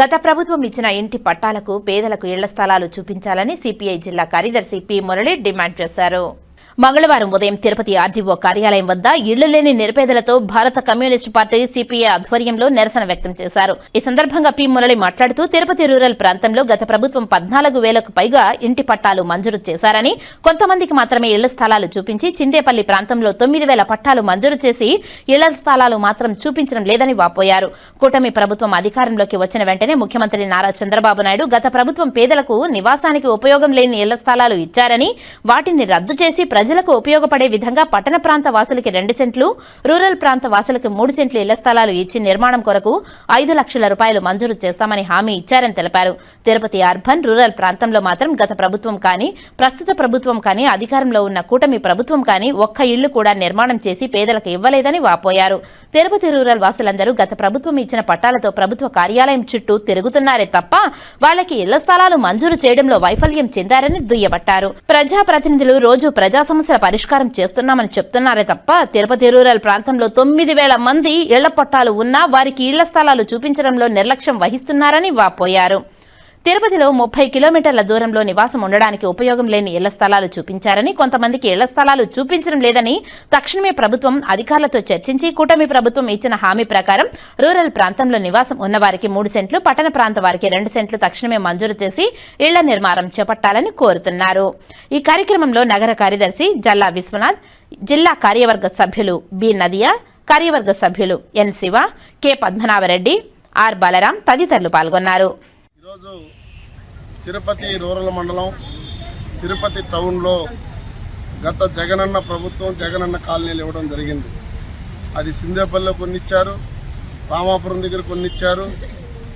గత ప్రభుత్వం ఇచ్చిన ఇంటి పట్టాలకు పేదలకు ఇళ్ళ స్థలాలు చూపించాలని సిపిఐ జిల్లా కార్యదర్శి పి మురళి డిమాండ్ చేశారు. మంగళవారం ఉదయం తిరుపతి ఆర్డీఓ కార్యాలయం వద్ద ఇళ్ళు లేని నిరుపేదలతో భారత కమ్యూనిస్టు పార్టీ సిపిఐ ఆధ్వర్యంలో నిరసన వ్యక్తం చేశారు. ఈ సందర్భంగా పి. మురళి మాట్లాడుతూ తిరుపతి రూరల్ ప్రాంతంలో గత ప్రభుత్వం పద్నాలుగు వేలకు పైగా ఇంటి పట్టాలు మంజూరు చేశారని కొంతమందికి మాత్రమే ఇళ్ళ స్థలాలు చూపించి చిందేపల్లి ప్రాంతంలో తొమ్మిది వేల పట్టాలు మంజూరు చేసి ఇళ్ళ స్థలాలు మాత్రం చూపించడం లేదని వాపోయారు. కూటమి ప్రభుత్వం అధికారంలోకి వచ్చిన వెంటనే ముఖ్యమంత్రి నారా చంద్రబాబు నాయుడు గత ప్రభుత్వం పేదలకు నివాసానికి ఉపయోగం లేని ఇళ్ళ స్థలాలు ఇచ్చారని వాటిని రద్దు చేసి ప్రజలకు ఉపయోగపడే విధంగా పట్టణ ప్రాంత వాసులకి రెండు సెంట్లు రూరల్ ప్రాంత వాసులకు మూడు సెంట్లు ఇళ్ళ స్థలాలు ఇచ్చి నిర్మాణం కొరకు ఐదు లక్షల రూపాయలు మంజూరు చేస్తామని హామీ ఇచ్చారని తెలిపారు. తిరుపతి అర్బన్ రూరల్ ప్రాంతంలో మాత్రం గత ప్రభుత్వం కానీ ప్రస్తుత ప్రభుత్వం కానీ అధికారంలో ఉన్న కూటమి ప్రభుత్వం కానీ ఒక్క ఇళ్ళు కూడా నిర్మాణం చేసి పేదలకు ఇవ్వలేదని వాపోయారు. తిరుపతి రూరల్ వాసులందరూ గత ప్రభుత్వం ఇచ్చిన పట్టాలతో ప్రభుత్వ కార్యాలయం చుట్టూ తిరుగుతున్నారే తప్ప వాళ్ళకి ఇళ్ళ స్థలాలు మంజూరు చేయడంలో వైఫల్యం చెందారని దుయ్యబట్టారు. ప్రజాప్రతినిధులు రోజు ప్రజా సమస్యల పరిష్కారం చేస్తున్నామని చెప్తున్నారే తప్ప తిరుపతి రూరల్ ప్రాంతంలో తొమ్మిది వేల మంది ఇళ్ళ పట్టాలు ఉన్నా వారికి ఇళ్ళ స్థలాలు చూపించడంలో నిర్లక్ష్యం వహిస్తున్నారని వాపోయారు. తిరుపతిలో ముప్పై కిలోమీటర్ల దూరంలో నివాసం ఉండడానికి ఉపయోగం లేని ఇళ్ళ స్థలాలు చూపించారని కొంతమందికి ఇళ్ళ స్థలాలు చూపించడం లేదని తక్షణమే ప్రభుత్వం అధికారులతో చర్చించి కూటమి ప్రభుత్వం ఇచ్చిన హామీ ప్రకారం రూరల్ ప్రాంతంలో నివాసం ఉన్నవారికి మూడు సెంట్లు పట్టణ ప్రాంత వారికి రెండు సెంట్లు తక్షణమే మంజూరు చేసి ఇళ్ళ నిర్మాణం చేపట్టాలని కోరుతున్నారు. ఈ కార్యక్రమంలో నగర కార్యదర్శి జల్లా విశ్వనాథ్ జిల్లా కార్యవర్గ సభ్యులు బి నదియా కార్యవర్గ సభ్యులు N Siva K Padmanabhareddy R Balaram తదితరులు పాల్గొన్నారు. ఈరోజు తిరుపతి రూరల్ మండలం తిరుపతి టౌన్లో గత జగనన్న ప్రభుత్వం జగనన్న కాలనీలు ఇవ్వడం జరిగింది. అది సిందేపల్లిలో కొన్ని ఇచ్చారు రామాపురం దగ్గర కొన్ని ఇచ్చారు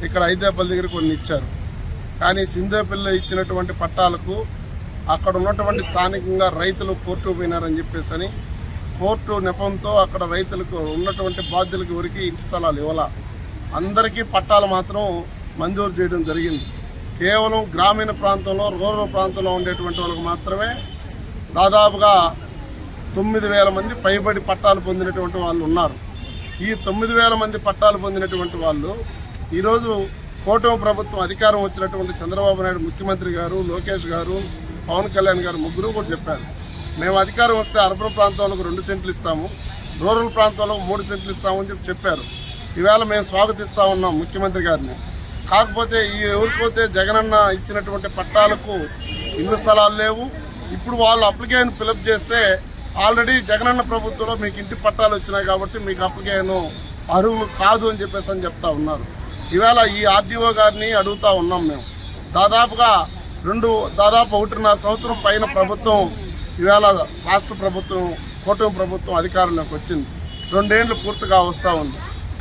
ఇక్కడ ఐదేపల్లి దగ్గర కొన్ని ఇచ్చారు కానీ సిందేపల్లిలో ఇచ్చినటువంటి పట్టాలకు అక్కడ ఉన్నటువంటి స్థానికంగా రైతులు కోర్టు పోయినారని చెప్పేసి అని కోర్టు నెపంతో అక్కడ రైతులకు ఉన్నటువంటి బాధ్యులకు ఎవరికి ఇంటి స్థలాలు ఇవ్వాల. అందరికీ పట్టాలు మాత్రం మంజూరు చేయడం జరిగింది. కేవలం గ్రామీణ ప్రాంతంలో రూరల్ ప్రాంతంలో ఉండేటువంటి వాళ్ళకు మాత్రమే దాదాపుగా తొమ్మిది వేల మంది పైబడి పట్టాలు పొందినటువంటి వాళ్ళు ఉన్నారు. ఈ తొమ్మిది వేల మంది పట్టాలు పొందినటువంటి వాళ్ళు ఈరోజు కూటమి ప్రభుత్వం అధికారం వచ్చినటువంటి చంద్రబాబు నాయుడు ముఖ్యమంత్రి గారు లోకేష్ గారు పవన్ కళ్యాణ్ గారు ముగ్గురు కూడా చెప్పారు. మేము అధికారం వస్తే అర్బన్ ప్రాంతాలకు రెండు సెంట్లు ఇస్తాము రూరల్ ప్రాంతాలకు మూడు సెంట్లు ఇస్తామని చెప్పి చెప్పారు. ఈవేళ మేము స్వాగతిస్తా ఉన్నాం ముఖ్యమంత్రి గారిని. కాకపోతే ఈ ఎవరిపోతే జగనన్న ఇచ్చినటువంటి పట్టాలకు ఇల్లు స్థలాలు లేవు. ఇప్పుడు వాళ్ళు అప్లికేషన్ ఫిలప్ చేస్తే ఆల్రెడీ జగనన్న ప్రభుత్వంలో మీకు ఇంటి పట్టాలు వచ్చినాయి కాబట్టి మీకు అప్లికేషన్ అర్హులు కాదు అని చెప్పేసి అని చెప్తా ఉన్నారు. ఈవేళ ఈ ఆర్డీఓ గారిని అడుగుతూ ఉన్నాం మేము. దాదాపుగా రెండు దాదాపు ఒకటిన్నర సంవత్సరం పైన ప్రభుత్వం ఈవేళ రాష్ట్ర ప్రభుత్వం కూటమి ప్రభుత్వం అధికారంలోకి వచ్చింది. రెండేళ్ళు పూర్తిగా వస్తూ ఉంది.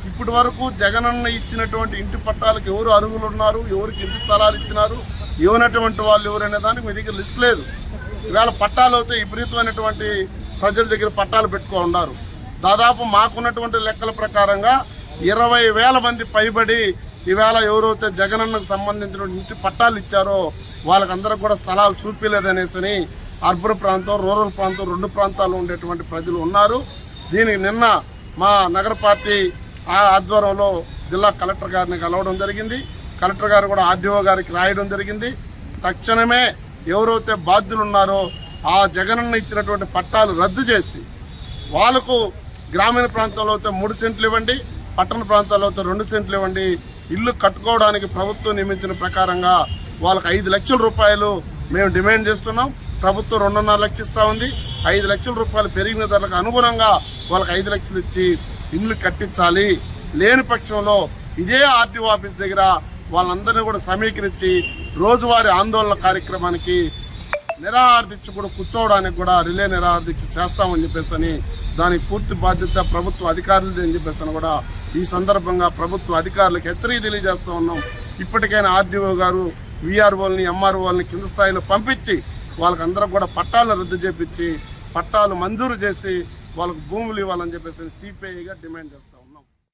ఇప్పటి వరకు జగనన్న ఇచ్చినటువంటి ఇంటి పట్టాలకు ఎవరు అరుగులు ఉన్నారు ఎవరికి ఇంటి స్థలాలు ఇచ్చినారు ఇవ్వనటువంటి వాళ్ళు ఎవరనే దానికి మీ దగ్గర లిస్ట్ లేదు. ఇవాళ పట్టాలు అయితే విపరీతమైనటువంటి ప్రజల దగ్గర పట్టాలు పెట్టుకో ఉన్నారు. దాదాపు మాకున్నటువంటి లెక్కల ప్రకారంగా ఇరవై వేల మంది పైబడి ఈవేళ ఎవరైతే జగనన్నకు సంబంధించిన ఇంటి పట్టాలు ఇచ్చారో వాళ్ళకందరికి కూడా స్థలాలు చూపించలేదనేసి అర్బన్ ప్రాంతం రూరల్ ప్రాంతం రెండు ప్రాంతాల్లో ఉండేటువంటి ప్రజలు ఉన్నారు. దీనికి నిన్న మా నగర పార్టీ ఆ ఆధ్వర్యంలో జిల్లా కలెక్టర్ గారిని కలవడం జరిగింది. కలెక్టర్ గారు కూడా ఆర్డీఓ గారికి రాయడం జరిగింది. తక్షణమే ఎవరైతే బాధ్యులు ఉన్నారో ఆ జగనన్న ఇచ్చినటువంటి పట్టాలు రద్దు చేసి వాళ్ళకు గ్రామీణ ప్రాంతాల్లో అయితే మూడు సెంట్లు ఇవ్వండి పట్టణ ప్రాంతాల్లో అయితే రెండు సెంట్లు ఇవ్వండి. ఇల్లు కట్టుకోవడానికి ప్రభుత్వం నియమించిన ప్రకారంగా వాళ్ళకి ఐదు లక్షల రూపాయలు మేము డిమాండ్ చేస్తున్నాం. ప్రభుత్వం రెండున్నర లక్షలు ఇస్తా ఉంది. ఐదు లక్షల రూపాయలు పెరిగిన ధరలకు అనుగుణంగా వాళ్ళకి ఐదు లక్షలు ఇచ్చి ఇల్లు కట్టించాలి. లేని పక్షంలో ఇదే ఆర్టీఓ ఆఫీస్ దగ్గర వాళ్ళందరినీ కూడా సమీకరించి రోజువారీ ఆందోళన కార్యక్రమానికి నిరాహార దీక్ష కూడా కూర్చోవడానికి కూడా రిలే నిరాహార దీక్ష చేస్తామని చెప్పేసి అని దానికి పూర్తి బాధ్యత ప్రభుత్వ అధికారులది అని చెప్పేసి అని కూడా ఈ సందర్భంగా ప్రభుత్వ అధికారులకు హెచ్చరిక తెలియజేస్తూ ఉన్నాం. ఇప్పటికైనా ఆర్డీఓ గారు వీఆర్ఓల్ని ఎంఆర్ఓల్ని కింద స్థాయిలో పంపించి వాళ్ళకందరూ కూడా పట్టాలను రద్దు చేపించి పట్టాలు మంజూరు చేసి వాళ్ళకు భూములు ఇవ్వాలని చెప్పేసి సిపిఐగా డిమాండ్ చేస్తాం